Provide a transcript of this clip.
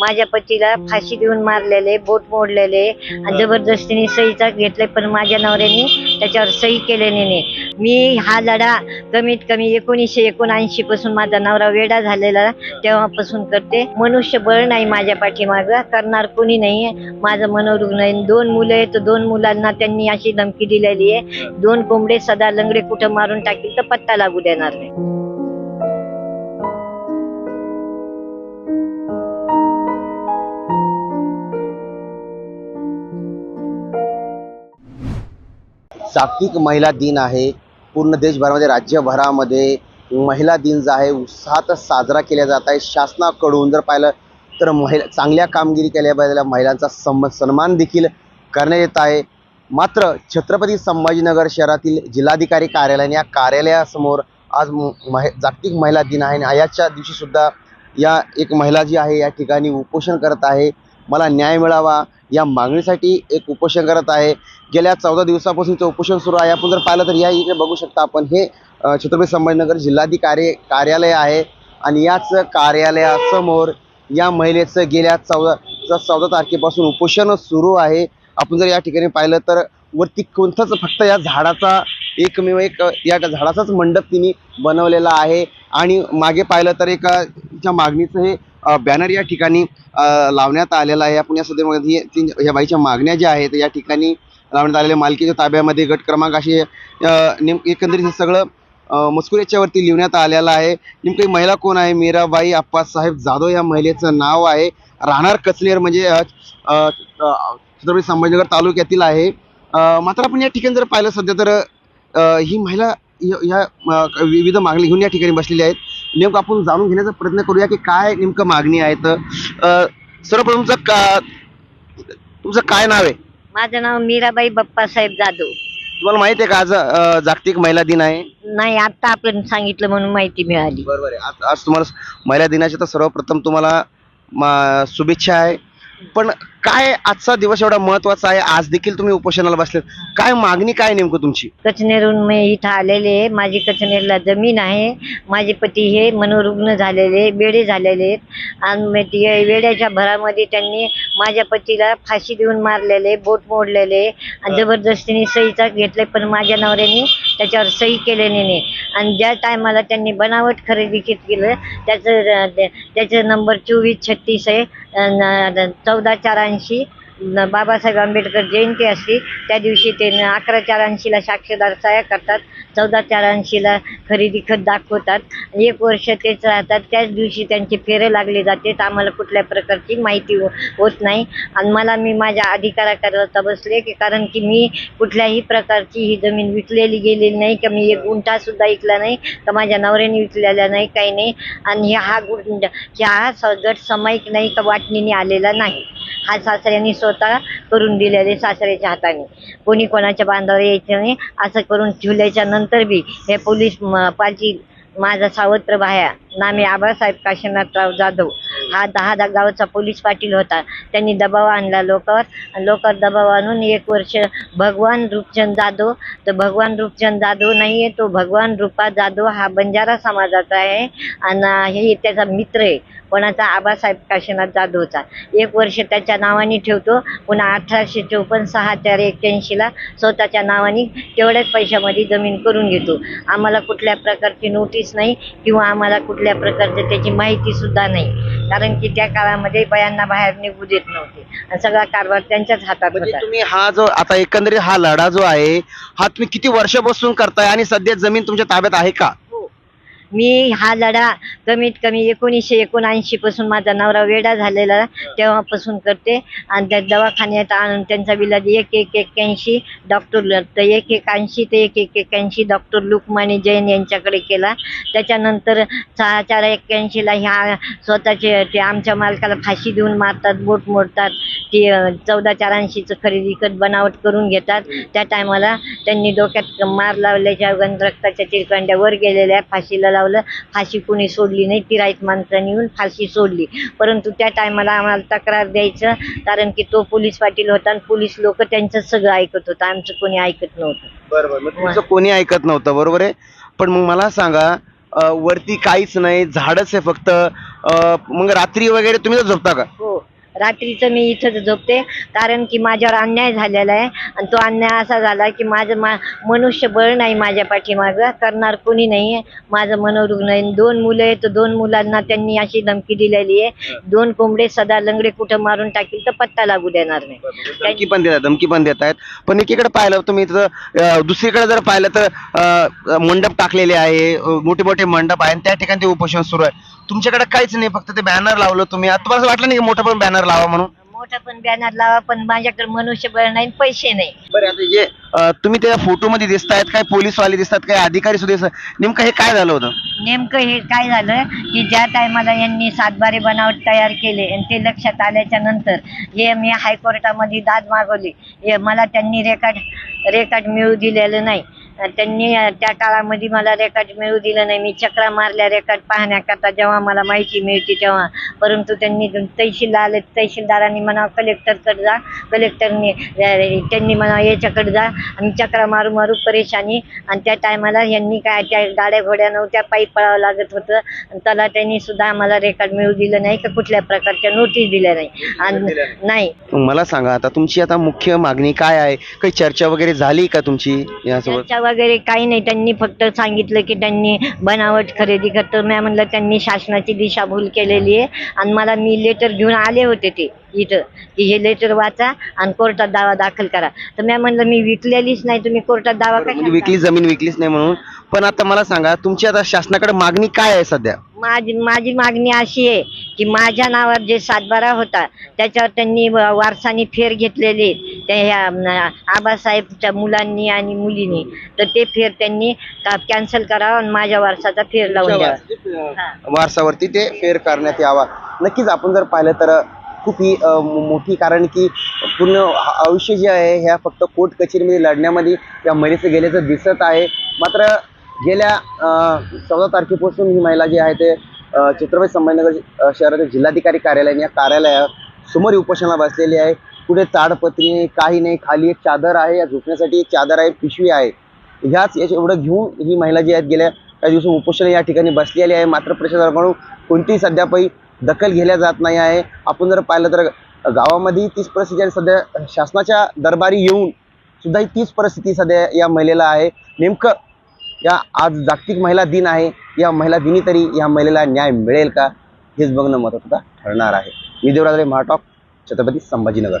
माझ्या पतीला फाशी देऊन मारलेले बोट मोडलेले. आणि जबरदस्तीने सहीचा घेतले पण माझ्या नवऱ्याने त्याच्यावर सही केलेली नाही मी हा लढा कमीत कमी एकोणीसशे एकोणऐंशी पासून माझा नवरा वेडा झालेला तेव्हापासून करते. मनुष्यबळ नाही माझ्या पाठीमागं करणार कोणी नाही माझं मनोरुग्ण आहे. दोन मुलं आहेत दोन मुलांना त्यांनी अशी धमकी दिलेली आहे. दोन कोंबडे सदा लंगडे कुठं मारून टाकील तर पत्ता लागू देणार नाही. जागतिक महिला दिन आहे. पूर्ण देशभरामध्ये राज्यभरामध्ये महिला दिन जो आहे उत्साहात साजरा केला जात आहे. शासनाकडून जर पाहिलं तर महिला चांगल्या कामगिरी केल्याबद्दल महिलांचा सम सन्मान देखील करण्यात येत आहे. मात्र छत्रपती संभाजीनगर शहरातील जिल्हाधिकारी कार्यालयाने या कार्यालयासमोर आज मह महि जागतिक महिला दिन आहे. आणि याच्या दिवशीसुद्धा या एक महिला जी आहे या ठिकाणी उपोषण करत आहे. मला न्याय मिळावा. या मागणीसाठी एक उपोषण करत आहे. गेल्या चौदा दिवसापासूनचं उपोषण सुरू आहे. आपण जर पाहिलं तर या इकडे बघू शकता आपण. हे छत्रपती संभाजीनगर जिल्हाधिकारी कार्यालय आहे आणि याच कार्यालयासमोर या महिलेचं गेल्या चौदा चौदा तारखेपासून उपोषण सुरू आहे. आपण जर या ठिकाणी पाहिलं तर वरती कोणताच फक्त या झाडाचा एकमेव एक या झाडाचाच मंडप तिने बनवलेला आहे. आणि मागे पाहिलं तर एक तिच्या मागणीचं हे बॅनर या ठिकाणी लावण्यात आलेला आहे. आपण या सध्या या बाईच्या मागण्या ज्या आहेत या ठिकाणी लावण्यात आलेल्या मालकीच्या ताब्यामध्ये गट क्रमांक असे नेम एकंदरीत हे सगळं अ, मजकूर याच्यावरती लिहिण्यात आलेलं आहे. नेमकं महिला कोण आहे? मीराबाई आप्पासाहेब जाधव या महिलेचं नाव आहे. राहणार कचनेर म्हणजे छत्रपती संभाजीनगर तालुक्यातील आहे. मात्र आपण या ठिकाणी जर पाहिलं सध्या तर ही महिला य- या विविध मागणी घेऊन या ठिकाणी बसलेली आहेत. नेमकं आपण जाणून घेण्याचा प्रयत्न करूया की काय नेमकं मागणी आहे तर अ, सर्वप्रथम तुमचं का तुमचं काय नाव आहे? माझं नाव मीराबाई बाप्पासाहेब जाधव. तुम्हाला माहिती आहे का आज अ, जागतिक महिला दिन आहे? नाही आता आपण सांगितलं म्हणून माहिती मिळाली. बरोबर आहे आज आज तुम्हाला महिला दिनाच्या तर सर्वप्रथम तुम्हाला म- शुभेच्छा आहे. पण काय आजचा दिवस एवढा महत्त्वाचा आहे? आज देखील तुम्ही उपोषणाला बसले काय मागणी काय नेमकं तुमची? कचनेरून मी इथं आलेले आहे. माझी कचनेरला जमीन आहे. माझे पती हे मनोरुग्ण झालेले बेडे झालेले आहेत. आणि ते वेड्याच्या भरामध्ये त्यांनी माझ्या पतीला फाशी देऊन मारलेले बोट मोडलेले. आणि जबरदस्तीने सहीचा घेतले पण माझ्या नवऱ्याने त्याच्यावर सही केलेली नाही. आणि ज्या टायमाला त्यांनी बनावट खरेदी केलं त्याचं त्याचं नंबर चोवीस छत्तीस आहे चौदा चार ऐंशी न- बाबासाहेब आंबेडकर जयंती असते त्या दिवशी ते न- अकरा चार ऐंशीला साक्षीदार सह्या करतात चौदा चार ऐंशीला खरेदी खत दाखवतात एक वर्ष तेच राहतात त्याच दिवशी त्यांचे फेरे लागले जाते तर आम्हाला कुठल्या प्रकारची माहिती हो- होत नाही. आणि मला मी माझ्या अधिकाराकरता बसले की कारण की मी कुठल्याही प्रकारची ही जमीन विकलेली गेलेली नाही का मी एक गुंठासुद्धा विकला नाही का माझ्या नवऱ्याने विकलेला नाही काही नाही. आणि हा गुंड हा स- गट सामायिक नाही का वाटणीने आलेला नाही. हा सासऱ्यांनी स्वतः करून दिलेले सासऱ्याच्या हाताने. कोणी कोणाच्या बांधावर यायचं नाही असं करून ठेवल्याच्या नंतर बी हे पोलीस पाची माझा सावत्र भाया नामे आबासाहेब काशीनाथराव जाधव हा दहा दहा गावचा पोलीस पाटील होता. त्यांनी दबाव आणला लोकर आणि दबाव आणून एक वर्ष भगवान रूपचंद जाधव तर भगवान रूपचंद जाधव नाही आहे तो भगवान रूपा जाधव हा बंजारा समाजाचा आहे. आणि हे त्याचा मित्र आहे. कोणाचा? आबासाहेब काशीनाथ जाधवचा. एक वर्ष त्याच्या नावाने ठेवतो. पुन्हा अठराशे चौपन्न सहा चार एक्क्याऐंशीला स्वतःच्या नावाने तेवढ्याच पैशामध्ये जमीन करून घेतो. आम्हाला कुठल्या प्रकारची नोटीस नाही किंवा आम्हाला कुठल्या प्रकारची त्याची माहिती सुद्धा नाही. कारण की त्या काळामध्ये बायांना बाहेर निघू देत नव्हते. आणि सगळा कारभार त्यांच्याच हातात म्हणजे होता. तुम्ही हा जो आता एकंदरीत हा लढा जो आहे हा तुम्ही किती वर्षापासून करताय आणि सध्या जमीन तुमच्या ताब्यात आहे का? मी हा लढा कमीत कमी एकोणीसशे एकोणऐंशी पासून माझा नवरा वेडा झालेला तेव्हापासून करते. आणि त्या दवाखान्यात आणून त्यांचा विलाज एक एक एक्क्याऐंशी डॉक्टर तर एक एक ऐंशी ते एक एक एक्क्याऐंशी डॉक्टर लुकमाने जैन यांच्याकडे केला. त्याच्यानंतर सहा चार एक्क्याऐंशीला ह्या स्वतःचे ते आमच्या मालकाला फाशी देऊन मारतात बोट मोडतात. ते चौदा चार ऐंशीचं खरेदी कर बनावट करून घेतात. त्या टायमाला त्यांनी डोक्यात मार लावल्याच्या रक्ताच्या तिरकांड्यावर गेलेल्या फाशीला लावलं फाशी कोणी सोडली नाही तिराईत माणसांनी येऊन फाशी सोडली. परंतु त्या टायमाला आम्हाला तक्रार द्यायचं कारण की तो पोलीस पाटील होता आणि पोलीस लोक त्यांचं सगळं ऐकत होतं आमचं कोणी ऐकत नव्हतं. बरोबर तुमचं कोणी ऐकत नव्हतं बरोबर आहे? पण मग मला सांगा अं, वरती काहीच नाही झाडच आहे फक्त अं, मग रात्री वगैरे तुम्ही तर झोपता का? हो. रात्रीचं मी इथंच झोपते कारण की माझ्यावर अन्याय झालेला आहे. आणि तो अन्याय असा झाला की माझं मा मनुष्यबळ नाही माझ्या पाठीमागं करणार कोणी नाही आहे माझं मनोरुग्ण आहे. दोन मुलं आहेत दोन मुलांना त्यांनी अशी धमकी दिलेली आहे. दोन कोंबडे सदा लंगडे कुठं मारून टाकील तर पत्ता लागू देणार नाही. धमकी पण देतात धमकी पण देत आहेत. पण एकीकडे पाहिलं तुम्ही इथं अं, दुसरीकडे जर पाहिलं तर अं, मंडप टाकलेले आहे अं, मोठे मोठे मंडप आहे आणि त्या ठिकाणी ते उपोषण सुरू आहे. तुमच्याकडे काहीच नाही फक्त ते बॅनर लावलं तुम्ही. आता तुम्हाला असं वाटलं नाही की मोठं पण बॅनर लावा म्हणून? मोठा पण बॅनर लावा पण माझ्याकडे मनुष्यबळ नाही आणि पैसे नाही. बरं आता अं, तुम्ही त्या फोटोमध्ये दिसतायत काय पोलीसवाले दिसतात काय अधिकारी सुद्धा दिसतात. नेमकं हे काय झालं होतं? नेमकं हे काय झालं की ज्या टायमाला यांनी सातबारे बनावट तयार केले आणि ते लक्षात आल्याच्यानंतर हे मी हायकोर्टामध्ये दाद मागवली. हे मला त्यांनी रेकॉर्ड रेकॉर्ड मिळू दिलेलं नाही. त्यांनी त्या काळामध्ये मला रेकॉर्ड मिळू दिलं नाही. मी चक्रा मारल्या रेकॉर्ड पाहण्याकरता जेव्हा मला माहिती मिळते तेव्हा. परंतु त्यांनी तहसील आले तहसीलदारांनी म्हणा कलेक्टरकडे जा. कलेक्टरने त्यांनी म्हणा याच्याकडे जा. आणि चक्रा मारू मारू परेशानी. आणि त्या टायमाला यांनी काय त्या गाड्या घोड्या नव्हत्या पायी पळावं लागत होतं. आणि त्याला त्यांनी सुद्धा आम्हाला रेकॉर्ड मिळू दिलं नाही का? कुठल्या प्रकारच्या नोटीस दिल्या नाही. आणि नाही. मला सांगा आता तुमची आता मुख्य मागणी काय आहे? काही चर्चा वगैरे झाली का तुमची? यासोबत? चर्चा वगैरे काही नाही. त्यांनी फक्त सांगितलं की त्यांनी बनावट खरेदी करतो. मी म्हणलं त्यांनी शासनाची दिशाभूल केलेली आहे. आणि मला मी लेटर घेऊन आले होते ते इथं. की हे लेटर वाचा आणि कोर्टात दावा दाखल करा. तर मी म्हणलं मी विकलेलीच नाही. तुम्ही कोर्टात दावा म्हणजे करा? विकली जमीन विकलीच नाही म्हणून. पण आता मला सांगा तुमची आता शासनाकडे मागणी काय आहे सध्या? माझी माझी मागणी अशी आहे की माझ्या नावावर जे सातबारा होता त्याच्यावर त्यांनी वारसानी फेर घेतलेले त्या आबासाहेबच्या मुलांनी आणि मुलींनी तर ते फेर त्यांनी कॅन्सल करावं आणि माझ्या वारसाचा फेर लावून द्यावा. हा. वारसावरती ते फेर करण्यात यावा. नक्कीच आपण जर पाहिलं तर खूप ही अ, मो- मोठी कारण की पूर्ण आ- आयुष्य जे आहे ह्या फक्त कोर्ट कचेरीमध्ये लढण्यामध्ये या महिलेचं गेल्याचं दिसत आहे. मात्र गेल्या चौदा तारखेपासून ही महिला जी आहे ते अ, छत्रपती संभाजीनगर अ, शहरातील जिल्हाधिकारी कार्यालय या कार्यालयासमोर उपोषणाला बसलेली आहे. कुठे ताडपत्री नाही, काही नाही खाली एक चादर आहे या झोपण्यासाठी एक चादर आहे पिशवी आहे. ह्याच याच्या एवढं घेऊन ही महिला जी आहेत गेल्या काही दिवस उपोषण या ठिकाणी बसलेली आहे. मात्र प्रशासनाकडून कोणतीही सध्यापैकी दखल घेल्या जात नाही आहे. आपण जर पाहिलं तर गावामध्ये तीच परिस्थिती सध्या शासनाच्या दरबारी येऊन सुद्धा ही तीच परिस्थिती सध्या या महिलेला आहे. नेमकं या आज जागतिक महिला दिन आहे. या महिला दिनी तरी या महिलेला न्याय मिळेल का? हेच बघणं महत्त्वाचं ठरणार आहे. मी देवराज महाटॉक छत्रपती संभाजीनगर.